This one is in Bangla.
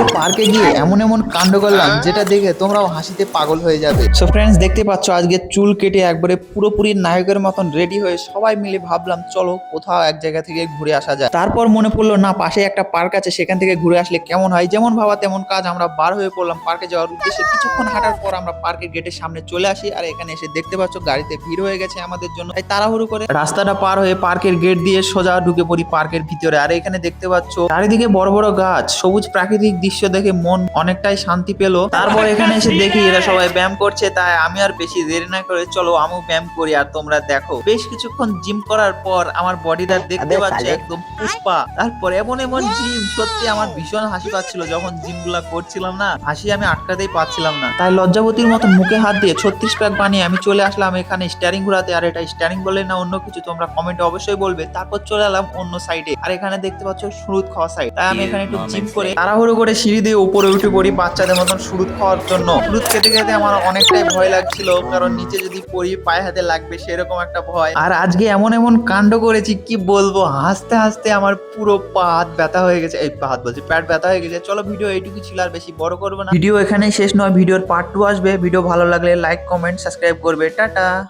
আজকে পার্কে গিয়ে এমন এমন কাণ্ড করলাম, যেটা দেখে তোমরাও হাসিতে পাগল হয়ে যাবে। সো ফ্রেন্ডস দেখতে পাচ্ছ, আজকে চুল কেটে একবারে পুরোপুরি নায়কের মতন রেডি হয়ে সবাই মিলে ভাবলাম, চলো কোথাও এক জায়গা থেকে ঘুরে আসা যায় তারপর মনে পড়ল, না, পাশে একটা পার্ক আছে, সেখান থেকে ঘুরে আসলে কেমন হয়? যেমন ভাবা তেমন কাজ, আমরা বার হয়ে পড়লাম পার্কে যাওয়ার উদ্দেশ্যে। কিছুক্ষণ হাঁটার পর আমরা পার্কের গেটের সামনে চলে আসি, আর এখানে এসে দেখতে পাচ্ছ, গাড়িতে ভিড় হয়ে গেছে আমাদের জন্য। তাই তাড়াহুড়ো করে রাস্তাটা পার হয়ে পার্কের গেট দিয়ে সোজা ঢুকে পড়ি পার্কের ভিতরে। আর এখানে দেখতে পাচ্ছ, চারিদিকে বড় বড় গাছ, সবুজ প্রাকৃতিক দৃশ্য দেখে মন অনেকটাই শান্তি পেল। তারপর এখানে এসে দেখি এরা সবাই ব্যায়াম করছে তাই আমি আর বেশি দেরি না করে চলো আমিও ব্যায়াম করি আর তোমরা দেখো। বেশ কিছুক্ষণ জিম করার পর আমার বডিটা দেখতে পাচ্ছ একদম পুষ্পা। তারপর এমন এমন জিম সত্যি আমার ভীষণ হাসি পাচ্ছিল যখন জিমগুলা করছিলাম না হাসি আমি আটকাতেই পাচ্ছিলাম না। তাই লজ্জাবতীর মতো মুখে হাত দিয়ে ছত্রিশ প্যাক বানিয়ে আমি চলে আসলাম এখানে স্টারিং ঘোরাতে। আর এটা স্টারিং বলে না অন্য কিছু তোমরা কমেন্টে অবশ্যই বলবে। তারপর চলে এলাম অন্য সাইডে আর এখানে দেখতে পাচ্ছ সুরুত খাওয়া সাইড তাই আমি এখানে একটু জিম করে তাড়াহুড়ো করে সিঁড়ি দিয়ে উপরে উঠে পড়ি বাচ্চাদের মতন সুরুত খাওয়ার জন্য। সুরুত খেতে খেতে আমার অনেকটাই ভয় লাগছিল, কারণ নিচে যদি পড়ি পায়ে হাতে লাগবে সেরকম একটা ভয়। আর আজকে এমন এমন কাণ্ড করেছি, কি বলব? হাসতে হাসতে আমার পুরো পা হাত ব্যথা হয়ে গেছে। এই পা হাত বলছি প্যাট ব্যথা হয়ে গেছে। চলো ভিডিও এইটুকু ছিল আর বেশি বড় করব না। ভিডিও এখানেই শেষ নয়, ভিডিওর পার্ট টু আসবে। ভিডিও ভালো লাগলে লাইক কমেন্ট সাবস্ক্রাইব করবে। টাটা!